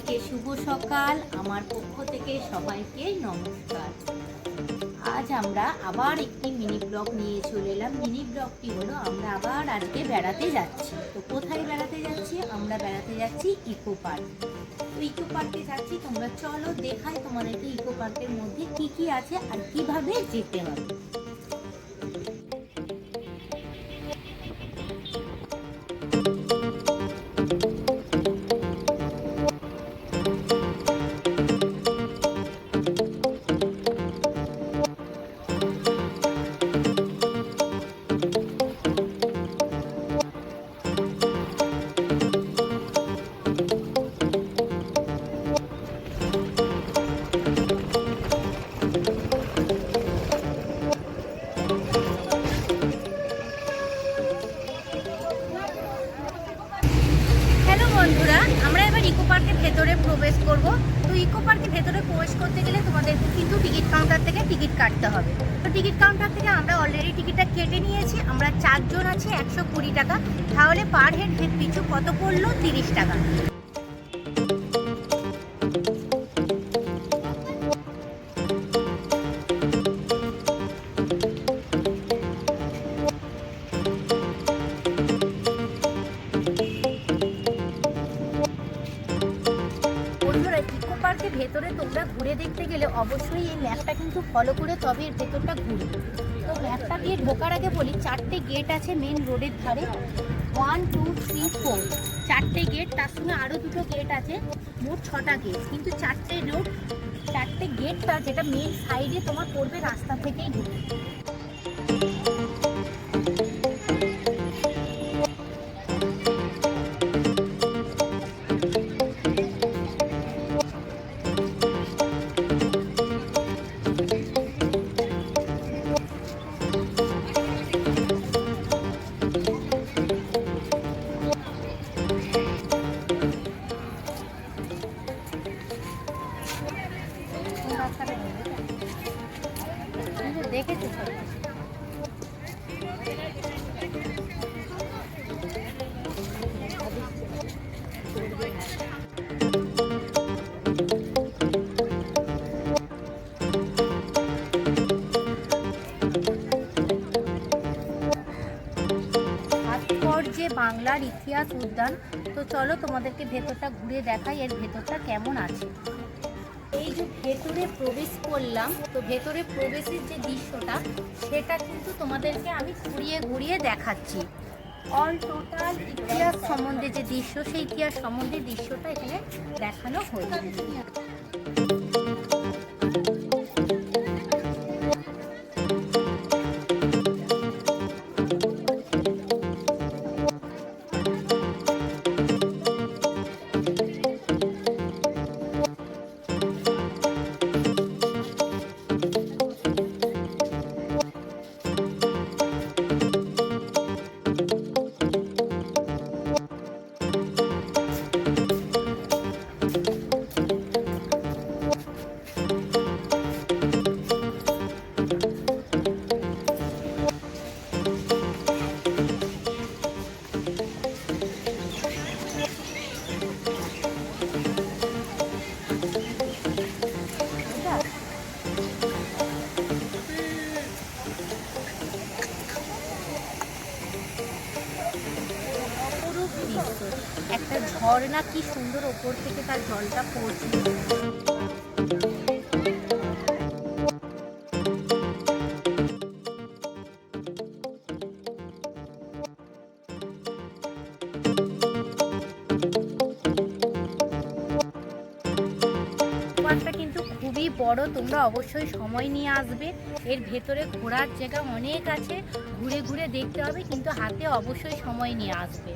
সবাইকে শুভ সকাল। আমার পক্ষ থেকে সবাইকে নমস্কার। আজ আমরা আবার একটি মিনি ব্লগ নিয়ে চলে এলাম। মিনি ব্লগটি হলো, আমরা আবার আজকে বেড়াতে যাচ্ছি। তো কোথায় বেড়াতে যাচ্ছি? আমরা বেড়াতে যাচ্ছি ইকো পার্ক। তো ইকো পার্কে যাচ্ছি। তোমরা চলো দেখাই তোমাদেরকে ইকো পার্কের মধ্যে কি কি আছে আর কীভাবে যেতে হবে। কাউন্টার থেকে টিকিট কাটতে হবে। তো টিকিট কাউন্টার থেকে আমরা অলরেডি টিকিটটা কেটে নিয়েছি। আমরা চারজন আছি, একশো কুড়ি টাকা। তাহলে পার হেড হেড পিছু কত পড়ল? তিরিশ টাকা। চারটে গেট আছে মেন রোডের ধারে। ওয়ান টু থ্রি ফোর চারটে গেট তার সঙ্গে আরও দুটো গেট আছে। মোট ছটা গেট কিন্তু চারটে রোড চারটে গেটটা যেটা মেন সাইডে তোমার পড়বে রাস্তা থেকেই ঢুকে ভাস্কর্যে বাংলার ইতিহাস উদ্যান, তো চলো তোমাদেরকে ভেতরটা ঘুরে দেখাই, এর ভেতরটা কেমন আছে? যে ভেতরে প্রবেশ করলাম, তো ভেতরে প্রবেশের যে দৃশ্যটা, সেটা কিন্তু তোমাদেরকে আমি ঘুরিয়ে ঘুরিয়ে দেখাচ্ছি। অল টোটাল ইতিহাস সম্বন্ধে যে দৃশ্য, সেই ইতিহাস সম্বন্ধে দৃশ্যটা এখানে দেখানো হয়েছে। ওপর থেকে তার জলটা পড়ছে। বড়, তোমরা অবশ্যই সময় নিয়ে আসবে। এর ভেতরে ঘোরার জায়গা অনেক আছে, ঘুরে ঘুরে দেখতে হবে, কিন্তু হাতে অবশ্যই সময় নিয়ে আসবে।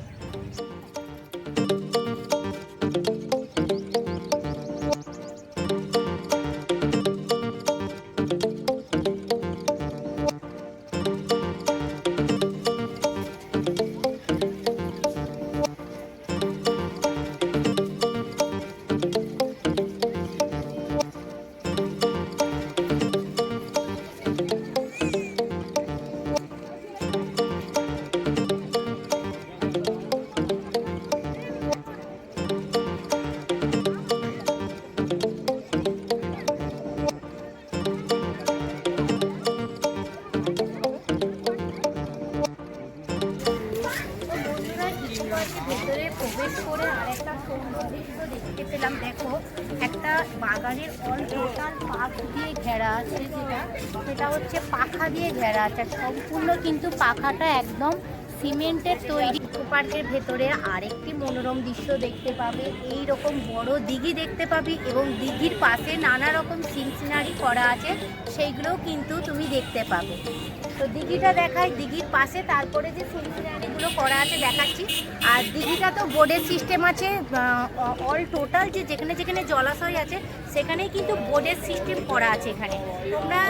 পাখা দিয়ে ঘেরা আছে। সম্পূর্ণ কিন্তু পাখাটা একদম সিমেন্টের তৈরি। পার্কের ভেতরে আরেকটি মনোরম দৃশ্য দেখতে পাবে। এই রকম বড় দিঘি দেখতে পাবি এবং দিঘির পাশে নানা রকম সিন সিনারি করা আছে। সেইগুলোও কিন্তু তুমি দেখতে পাবে। তো দিঘিটা দেখাই, দিঘির পাশে তারপরে যে সিন সিনারিগুলো করা আছে দেখাচ্ছি। আর দিঘিটা তো বোর্ডের সিস্টেম আছে অল টোটাল যে যেখানে যেখানে জলাশয় আছে, সেখানেই কিন্তু বোর্ডের সিস্টেম করা আছে এখানে। তোমরা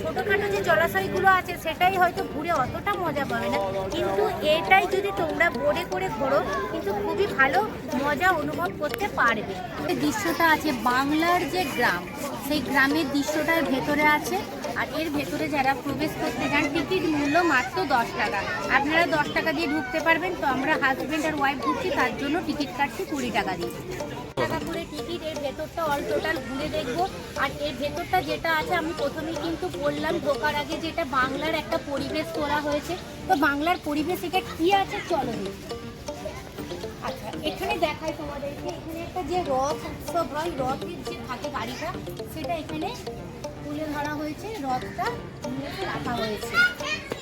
ছোটোখাটো যে জলাশয়গুলো আছে, সেটাই হয়তো ঘুরে অতটা মজা পাবে না। কিন্তু এটাই যদি তোমরা বোর্ডে করে ঘোরো, কিন্তু খুবই ভালো মজা অনুভব করতে পারবে। দৃশ্যটা আছে, বাংলার যে গ্রাম, সেই গ্রামের দৃশ্যটার ভেতরে আছে আর এর ভেতরে যারা প্রবেশ করতে যান, টিকিট মূল্য মাত্র দশ টাকা। আপনারা দশ টাকা দিয়ে ঢুকতে পারবেন, তো আমরা হাজব্যান্ড আর ওয়াইফ ঢুকছি, তার জন্য টিকিট কাটছি কুড়ি টাকা দিয়ে। টাকা করে টিকিট, এর ভেতরটা অল টোটাল ঘুরে দেখব। আর এর ভেতরটা যেটা আছে, আমি প্রথমেই কিন্তু বললাম, ঢোকার আগে যেটা বাংলার একটা পরিবেশ তোলা হয়েছে। তো বাংলার পরিবেশ এটা কি আছে, চলো আচ্ছা এখানে দেখাই তোমাদেরকে, এখানে একটা যে রথ উৎসব হয়, রথের যে থাকে গাড়িটা, সেটা এখানে তুলে ধরা রথটা রাখা হয়েছে।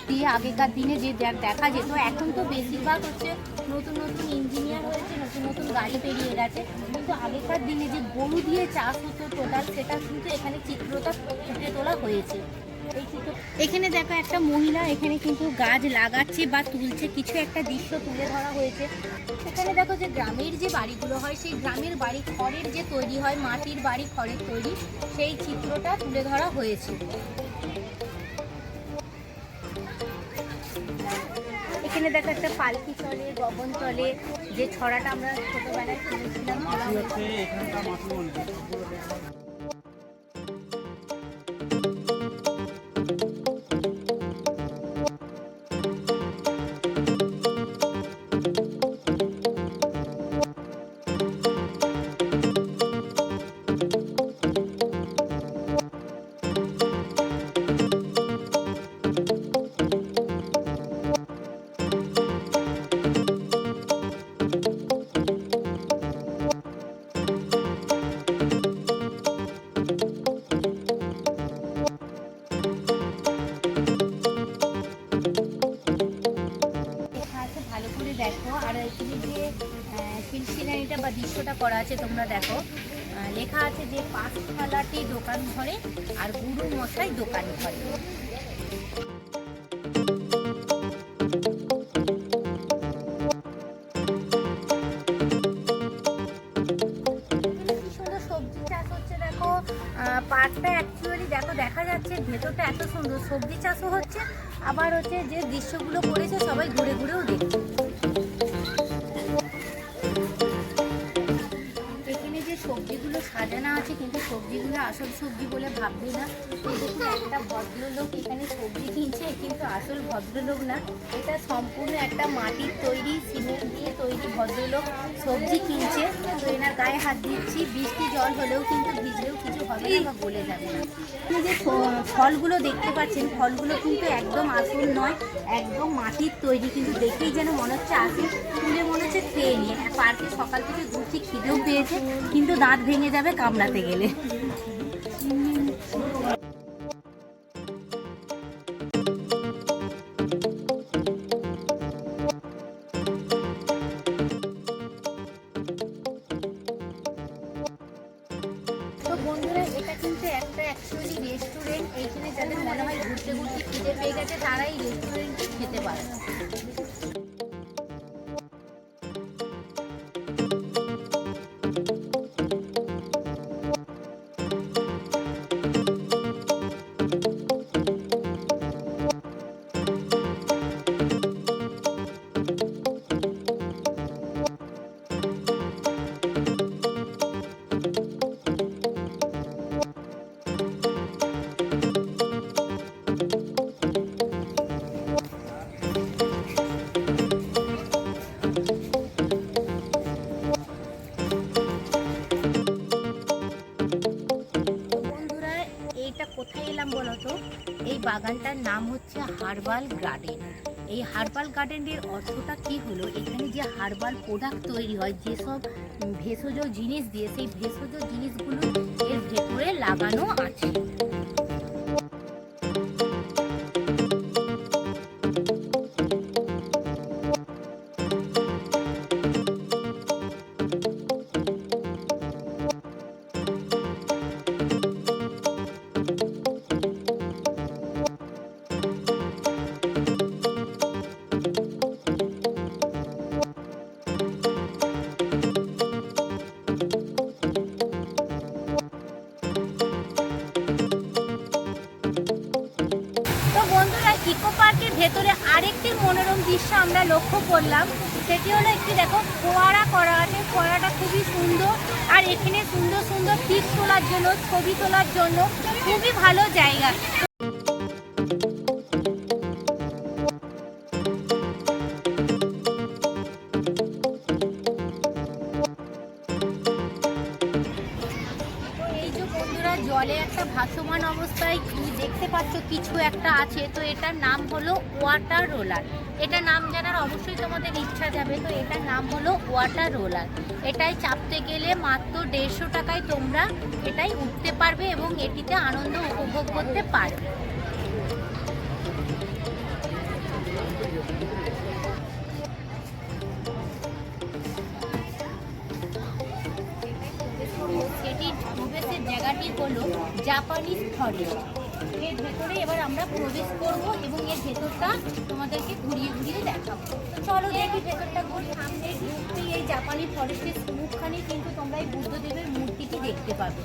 দিয়ে আগেকার দিনে যে দেখা যেত, এখন তো বেশিরভাগ হচ্ছে নতুন নতুন ইঞ্জিনিয়ার হয়েছে, নতুন নতুন গাড়ি পেরিয়ে গেছে। কিন্তু আগেকার দিনে যে গরু দিয়ে চাষ হতো টোটাল, সেটা কিন্তু এখানে চিত্রটা ফুটে তোলা হয়েছে। এখানে দেখো একটা মহিলা, এখানে কিন্তু গাছ লাগাচ্ছে বা তুলছে, কিছু একটা দৃশ্য তুলে ধরা হয়েছে। এখানে দেখো যে গ্রামের যে বাড়িগুলো হয়, সেই গ্রামের বাড়ি খড়ের যে তৈরি হয়, মাটির বাড়ি খড়ের তৈরি, সেই চিত্রটা তুলে ধরা হয়েছে। এখানে দেখো একটা পালকি চলে, গগন চলে, যে ছড়াটা আমরা ছোটবেলায় শুনেছিলাম। দৃশ্যটা করা আছে, তোমরা দেখো। লেখা আছে যে পাঁচতলাটি দোকান ঘরে আর গুরু মশাই দোকান ঘরে। পাটটা অ্যাকচুয়ালি দেখো, দেখা যাচ্ছে, ভেতরটা এত সুন্দর। সবজি চাষও হচ্ছে, আবার হচ্ছে যে দৃশ্যগুলো করেছে, সবাই ঘুরে সবজি বলে ভাববি না? একটা ভদ্রলোক এখানে সবজি কিনছে, কিন্তু আসল ভদ্রলোক না। এটা সম্পূর্ণ একটা মাটির তৈরি, সিমেন্ট দিয়ে তৈরি ভদ্রলোক সবজি কিনছে। তো এনার গায়ে হাত দিচ্ছি, বৃষ্টি জল হলেও কিন্তু ভিজলেও কিছু হবে না বা গলে যাবে না। যে ফলগুলো দেখতে পাচ্ছেন, ফলগুলো কিন্তু একদম আসল নয়, একদম মাটির তৈরি, কিন্তু দেখেই যেন মনে হচ্ছে আসল। তুলে মনে হচ্ছে খেয়ে নিয়ে। পার্কে সকাল থেকে ঘুরছি খিদেও পেয়েছে, কিন্তু দাঁত ভেঙে যাবে কামড়াতে গেলে। বাগানটার নাম হচ্ছে হার্বাল গার্ডেন। এই হার্বাল গার্ডেনের অর্থটা কি হলো? এখানে যে হার্বাল প্রোডাক্ট তৈরি হয়, যেসব ভেষজ জিনিস দিয়ে, সেই ভেষজ জিনিসগুলো এর ভেতরে লাগানো আছে। ইকো পার্কের ভেতরে আরেকটি মনোরম দৃশ্য আমরা লক্ষ্য করলাম। সেটি হলো একটি, দেখো, ফোয়ারা করা আছে। ফোয়ারাটা খুবই সুন্দর আর এখানে সুন্দর সুন্দর পিক তোলার জন্য, ছবি তোলার জন্য খুবই ভালো জায়গা। হলো ওয়াটার রোলার। এটা নাম জানার অবশ্যই তোমাদের ইচ্ছা যাবে। তো এটার নাম হলো ওয়াটার রোলার। এটাই চাপতে গেলে মাত্র দেড়শো টাকায় তোমরা এটাই উঠতে পারবে এবং এটিতে আনন্দ উপভোগ করতে পারবে। জায়গাটি হলো জাপানিজ ফরেস্ট। এর ভেতরে এবার আমরা প্রবেশ করব এবং এর ভেতরটা তোমাদেরকে ঘুরিয়ে ঘুরিয়ে দেখাবো। চলো দেখি ভেতরটা ঘুরি ঢুকতেই এই জাপানি ফরেস্টের মুখখানে কিন্তু তোমরা এই বুদ্ধদেবের মূর্তিটি দেখতে পাবে।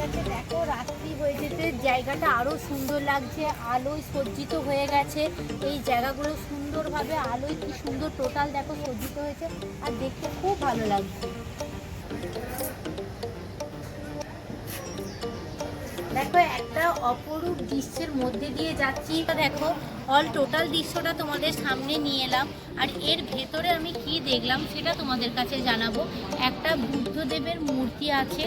গেছে, দেখো রাত্রি হয়ে যেতে, জায়গাটা আরও সুন্দর লাগছে, আলোয় সজ্জিত হয়ে গেছে। এই জায়গাগুলো সুন্দরভাবে আলোয় কি সুন্দর টোটাল দেখো সজ্জিত হয়েছে আর দেখতে খুব ভালো লাগছে। দেখো, একটা অপরূপ দৃশ্যের মধ্যে দিয়ে যাচ্ছি। দেখো অল টোটাল দৃশ্যটা তোমাদের সামনে নিয়ে এলাম। আর এর ভেতরে আমি কি দেখলাম সেটা তোমাদের কাছে জানাব। একটা বুদ্ধদেবের মূর্তি আছে।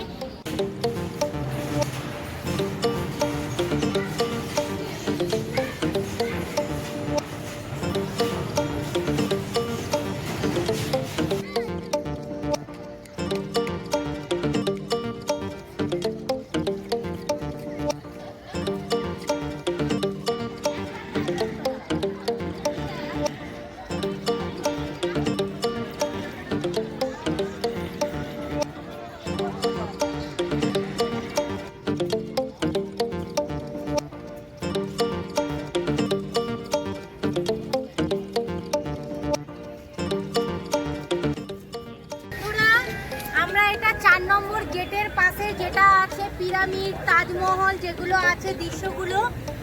চার নম্বর গেটের পাশে যেটা আছে, পিরামিড, তাজমহল যেগুলো আছে, দৃশ্যগুলো,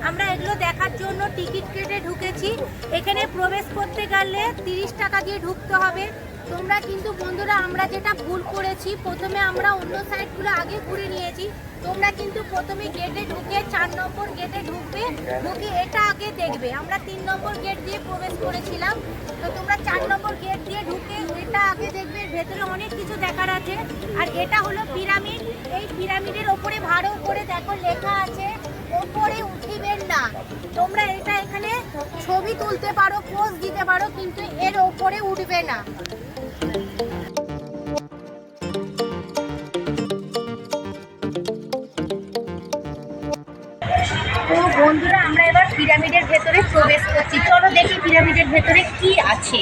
আমরা এগুলো দেখার জন্য টিকিট কেটে ঢুকেছি। এখানে প্রবেশ করতে গেলে তিরিশ টাকা দিয়ে ঢুকতে হবে। তোমরা কিন্তু বন্ধুরা, আমরা যেটা ভুল করেছি, প্রথমে আমরা অন্য সাইডগুলো আগে ঘুরে নিয়েছি। তোমরা কিন্তু প্রথমে গেটে ঢুকে চার নম্বর গেটে ঢুকবে, ঢুকে এটা আগে দেখবে। আমরা তিন নম্বর গেট দিয়ে প্রবেশ করেছিলাম। তো তোমরা চার নম্বর গেট দিয়ে ঢুকে এটা আগে দেখবে, ভেতরে অনেক কিছু দেখার আছে। আর এটা হলো পিরামিড। এই পিরামিডের ওপরে ভালো করে দেখো লেখা আছে, ওপরে উঠিবেন না। তোমরা এটা এখানে ছবি তুলতে পারো, পোজ দিতে পারো, কিন্তু এর ওপরে উঠবে না। বন্ধুরা, আমরা এবার পিরামিডের ভেতরে প্রবেশ করছি। চলো দেখি পিরামিডের ভেতরে কি আছে।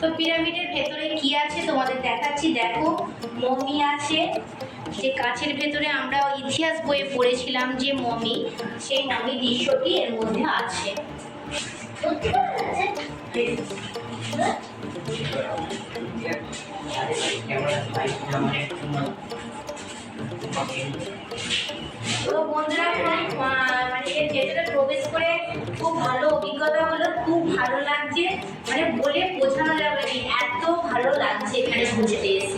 তো পিরামিডের ভেতরে কি আছে তোমাদের দেখাচ্ছি। দেখো, মমি আছে। যে কাছের ভেতরে আমরা ইতিহাস বইয়ে পড়েছিলাম যে মমি, সেই মমি দৃশ্যটি এর মধ্যে আছে। তো বন্ধুরা মানে এর প্রবেশ করে খুব ভালো অভিজ্ঞতা হলো, খুব ভালো লাগছে। মানে বলে বোঝানো যাবে এত ভালো লাগছে এখানে পৌঁছে পেয়েছি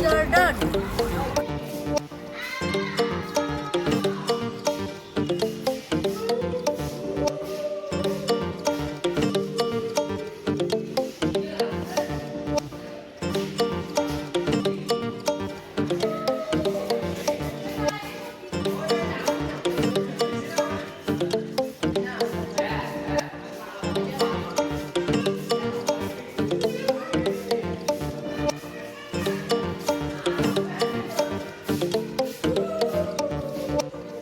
you're done.